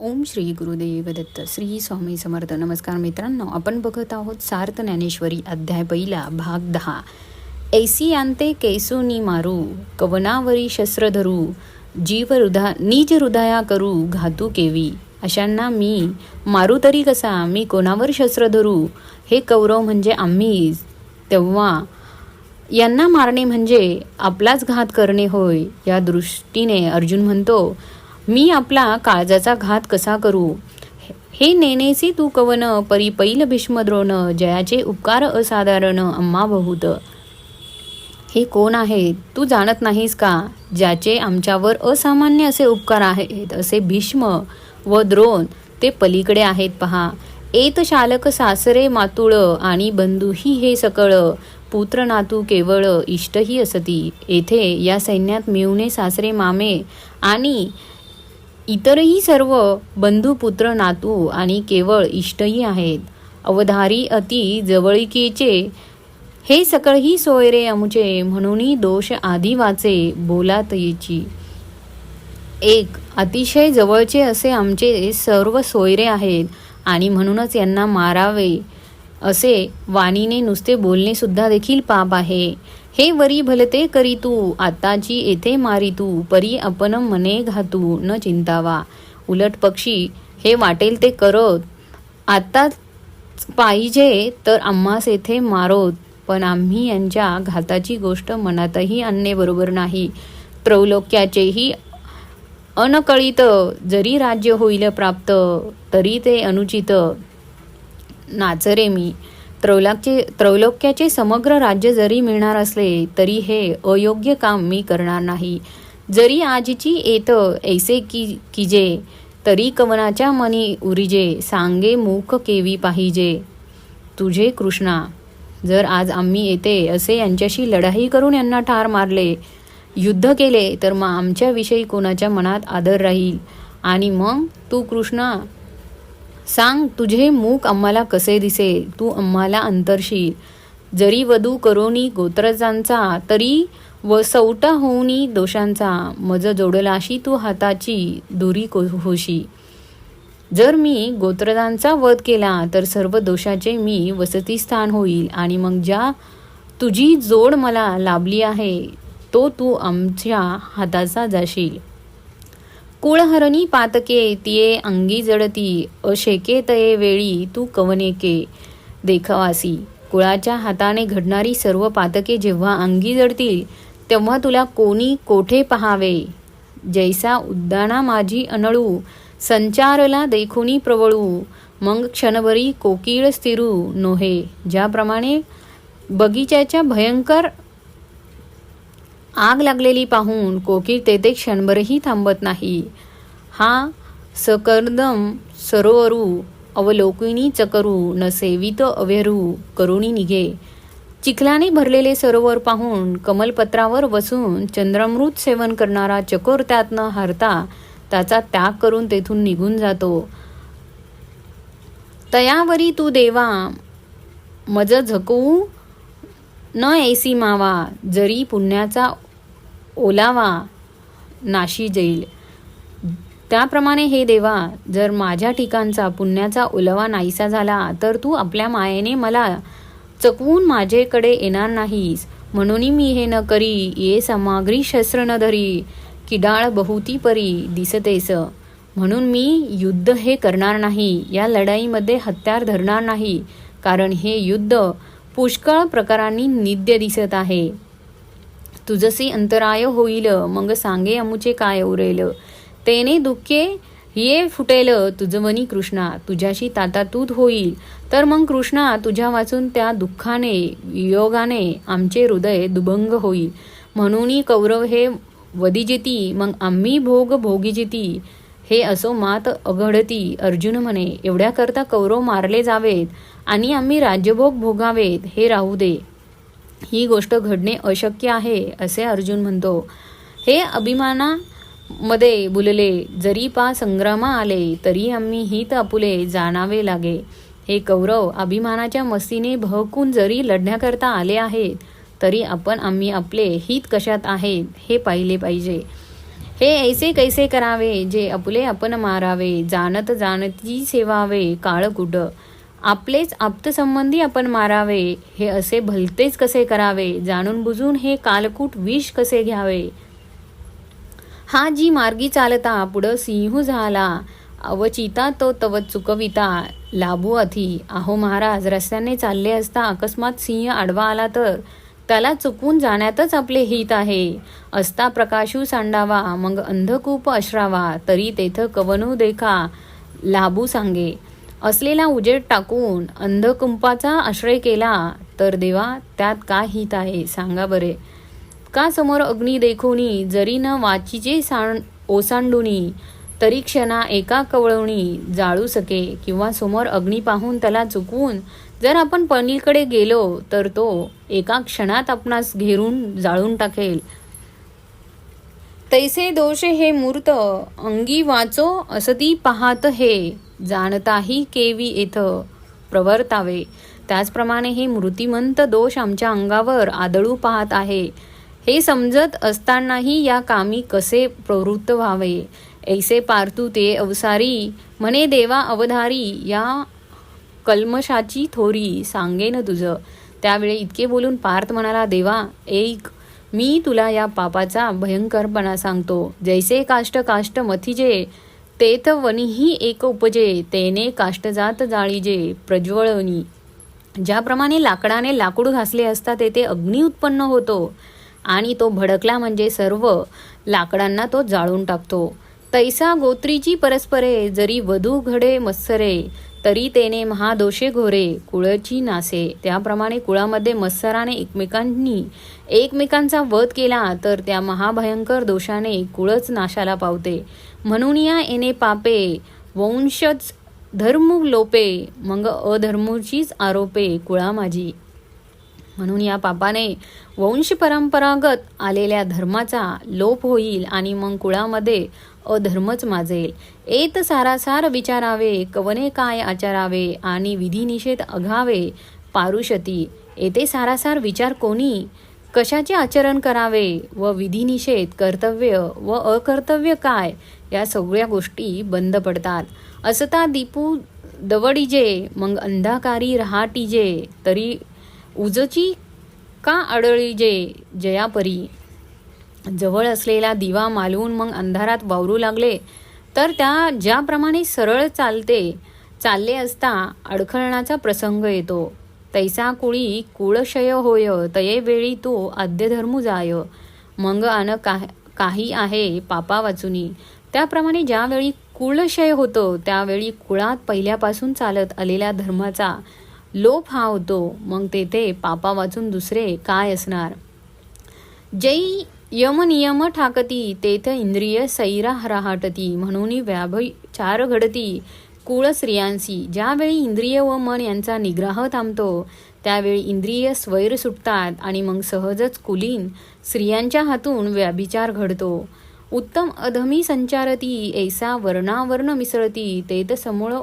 ओम श्री गुरुदेव दत्त श्री स्वामी समर्थ. नमस्कार मित्रांनो आपण बघत आहोत सार्थ ज्ञानेश्वरी अध्याय पहिला भाग दहा. ऐसी आंते केसुनी मारू कवनावरी शस्त्र धरू जीव हृदा निज हृदया करू घातू केवी. अशांना मी मारू तरी कसा मी कोणावर शस्त्र धरू? हे कौरव म्हणजे आम्ही. तेव्हा यांना मारणे म्हणजे आपलाच घात करणे होय. या दृष्टीने अर्जुन म्हणतो मी आपला काळजाचा घात कसा करू? हे नेनेसी तू कवन परी पैल भीष्म द्रोण जयाचे उपकार असाधारण अम्मा बहुत. हे कोण आहे? तू जाणत नाहीस का? ज्याचे आमच्यावर असामान्य असे उपकार आहेत असे भीष्म व द्रोण ते पलीकडे आहेत पहा. एत शालक सासरे मातुळ आणि बंधूही हे सकळ. पुत्र नातू केवळ इष्टही असती. येथे या सैन्यात मिळवणे सासरे मामे आणि इतरही सर्व बंधू पुत्र नातू आणि केवळ इष्टही आहेत. अवधारी अति जवळिकेचे हे सकळही सोयरे अमुचे म्हणूनही दोष आधी वाचे बोलात येची. एक अतिशय जवळचे असे आमचे सर्व सोयरे आहेत आणि म्हणूनच यांना मारावे. असे वाणीने नुसते बोलणे सुद्धा देखील पाप आहे. हे वरी भलते करी तू आताची येथे मारी तू परी आपण मने घातू न चिंतावा. उलट पक्षी हे वाटेल ते करत. आत्ताच पाहिजे तर आम्हास येथे मारोत पण आम्ही यांच्या घाताची गोष्ट मनातही आणणे बरोबर नाही. त्रौलोक्याचेही अनकळित जरी राज्य होईल प्राप्त तरी ते अनुचित. नाचरे मी त्रैलोक्याचे त्रैलोक्याचे समग्र राज्य जरी मिळणार असले तरी हे अयोग्य काम मी करणार नाही. जरी आजची येत ऐसे की किजे तरी कवनाच्या मनी उरिजे सांगे मूक केवी पाहिजे. तुझे कृष्णा जर आज आम्ही येते असे यांच्याशी लढाई करून यांना ठार मारले युद्ध केले तर मग आमच्याविषयी कोणाच्या मनात आदर राहील? आणि मग तू कृष्णा सांग तुझे मूक आम्हाला कसे दिसे तू आम्हाला अंतरशील. जरी वधू करोनी गोत्रजांचा तरी व सौटा होऊनी दोषांचा. मज जोडलाशी तू हाताची दुरी को होशी. जर मी गोत्रजांचा वध केला तर सर्व दोषाचे मी वसतिस्थान होईल. आणि मग ज्या तुझी जोड मला लाभली आहे तो तू आमच्या हाताचा जाशील. कुळहरणी पातके तिये अंगी जडती अशेके तये वेळी तू कवनेके? देखवासी कुळाच्या हाताने घडणारी सर्व पातके जेव्हा अंगी जडतील तेव्हा तुला कोणी कोठे पहावे? जैसा उद्दाना माझी अनळू संचारला देखुनी प्रवळू मग क्षणभरी कोकिळ स्थिरू नोहे ज्याप्रमाणे बगीच्याच्या भयंकर लागलेली पाहून कोकीळ तेथे क्षणभरही थांबत नाही. हा सकर्दम सरोवरू अवलोकिनी चकरू न सेवित अव्यरू करुणी निघे. चिखलाने भरलेले सरोवर पाहून कमलपत्रावर बसून चंद्रामृत सेवन करणारा चकोर त्यात न हरता त्याचा त्याग करून तेथून निघून जातो. तयावरी तू देवा मज झकवू न ऐसी मावा जरी पुण्याचा ओलावा नाशी जाईल त्याप्रमाणे हे देवा जर माझ्या ठिकाणचा पुण्याचा ओलावा नाहीसा झाला तर तू आपल्या मायेने मला चकवून माझेकडे येणार नाहीस. म्हणून मी हे न करी ये समाग्री शस्त्र न धरी किडाळ बहुती परी दिसतेस. म्हणून मी युद्ध हे करणार नाही या लढाईमध्ये हत्यार धरणार नाही कारण हे युद्ध पुष्कळ प्रकारांनी निद्य दिसत आहे. तुझसी अंतराय होईल मग सांगे अमुचे काय उरेल. तेने दुःखे ये फुटेल तुझवनी कृष्णा तुझ्याशी तातातूत होईल. तर मग कृष्णा तुझ्या वाचून त्या दुःखाने वियोगाने आमचे हृदय दुभंग होईल. म्हणून कौरव हे वदिजिती मग आम्ही भोग भोगीजिती. हे असो मात अघडती अर्जुन म्हणे एवढ्याकरता कौरव मारले जावेत आणि आम्ही राज्यभोग भोगावेत हे राहू दे. ही गोष्ट घडणे अशक्य आहे असे अर्जुन म्हणतो. हे अभिमानामध्ये बुलले जरी पा संग्रामा आले तरी आम्ही हित आपुले जाणावे लागे. हे कौरव अभिमानाच्या मस्तीने भहकून जरी लढण्याकरता आले आहेत तरी आपण आम्ही आपले हित कशात आहेत हे पाहिले पाहिजे. हे ऐसे कैसे करावे जे आपले आपण मारावे जाणत जाणती सेवावे काळ कुठं आपलेच आप्तसंबंधी आपण मारावे हे असे भलतेच कसे करावे जाणून बुजून हे कालकूट विष कसे घ्यावे? हा जी मार्गी चालता पुढं सिंह झाला. अवचिता तो तव चुकविता. लाभू अथी. आहो महाराज रस्त्याने चालले असता अकस्मात सिंह आडवा आला तर? त्याला चुकून जाण्यातच आपले हित आहे. असता प्रकाशू सांडावा मग अंधकूप अश्रावा तरी तेथ कवनू देखा. लाभू सांगे असलेला उजेड टाकून अंधकुंपाचा आश्रय केला तर देवा त्यात का हित आहे? सांगा बरे. का समोर अग्नी देखोनी जरी न वाचीचे सांड ओसांडुनी तरी क्षणा एका कवळवणी जाळू सके किंवा समोर अग्नी पाहून त्याला चुकवून जर आपण पनीकडे गेलो तर तो एका क्षणात आपणास घेरून जाळून टाकेल. तैसे दोष हे मूर्त अंगी वाचो असती पाहत हे जाणताही केवी येथ प्रवर्तावे. त्याचप्रमाणे हे मृतिमंत दोष आमच्या अंगावर आदळू पाहत आहे. हे समजत असतानाही या कामी कसे प्रवृत्त व्हावे? ऐसे पार्थू ते अवसारी म्हणे देवा अवधारी या कल्मशाची थोरी सांगेन तुझं. त्यावेळी इतके बोलून पार्थ म्हणाला देवा एक मी तुला या पापाचा भयंकरपणा सांगतो. जैसे काष्ट काष्ट मथिजे तेथ वनिही एक उपजे तेने काष्टजात जाळीजे प्रज्वळनी. ज्याप्रमाणे लाकडाने लाकूड घासले असता तेथे अग्नी उत्पन्न होतो आणि तो भडकला म्हणजे सर्व लाकडांना तो जाळून टाकतो. तैसा गोत्रीची परस्परे जरी वधू घडे मत्सरे तरी तेने महादोषे घोरे कुळची नासे. त्याप्रमाणे कुळामध्ये मत्सराने एकमेकांनी एकमेकांचा वध केला तर त्या महाभयंकर दोषाने कुळच नाशाला पावते. म्हणून या येणे पापे वंशच धर्म लोपे मग अधर्मचीच आरोपे कुळा माझी म्हणून या पापाने वंश परंपरागत आलेल्या धर्माचा लोप होईल आणि मग कुळामध्ये अधर्मच माजेल एत सारासार विचारावे कवने काय आचारावे आणि विधिनिषेध अघावे पारुषती येथे सारासार विचार कोणी? कशाचे आचरण करावे व विधिनिषेध कर्तव्य व अकर्तव्य काय? या सगळ्या गोष्टी बंद पडतात. असता दीपू दवडीजे मग अंधाकारी रहाटीजे तरी उजची का आढळीजे जयापरी? जवळ असलेला दिवा मालवून मग अंधारात वावरू लागले. तर त्या ज्याप्रमाणे सरळ चालते चालले असता अडखळण्याचा प्रसंग येतो. तैसा कुळी कुळशय होय तये वेळी तो आद्यधर्मू जाय. मग आन काही आहे पापा वाचुनी. त्याप्रमाणे ज्यावेळी कुळशय होतो त्यावेळी कुळात पहिल्यापासून चालत आलेल्या धर्माचा लोप हा होतो. मग तेथे पापा वाचून दुसरे काय असणार? जै यम नियम ठाकती तेथ इंद्रिय सैरा हराहाटती म्हणून व्याभचार घडती कुळ स्त्रियांसी. ज्यावेळी इंद्रिय व मन यांचा निग्रह थांबतो त्यावेळी इंद्रिय स्वैर सुटतात आणि मग सहजच कुलीन स्त्रियांच्या हातून व्याभिचार घडतो. उत्तम अधमी संचारती ऐसा वर्णावर्ण मिसळती तेथ समूळ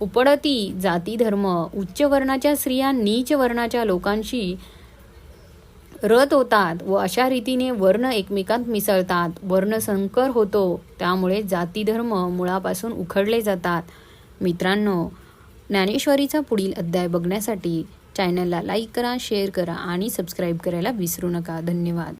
उपडती जाती धर्म. उच्च वर्णाच्या स्त्रिया नीच वर्णाच्या लोकांशी रत होतात व अशा रीतीने वर्ण एकमेकांत मिसळतात. वर्णसंकर होतो. त्यामुळे जातीधर्म मुळापासून उखडले जातात. मित्रांनो ज्ञानेश्वरीचा पुढील अध्याय बघण्यासाठी चॅनलला लाईक करा शेअर करा आणि सबस्क्राईब करायला विसरू नका. धन्यवाद.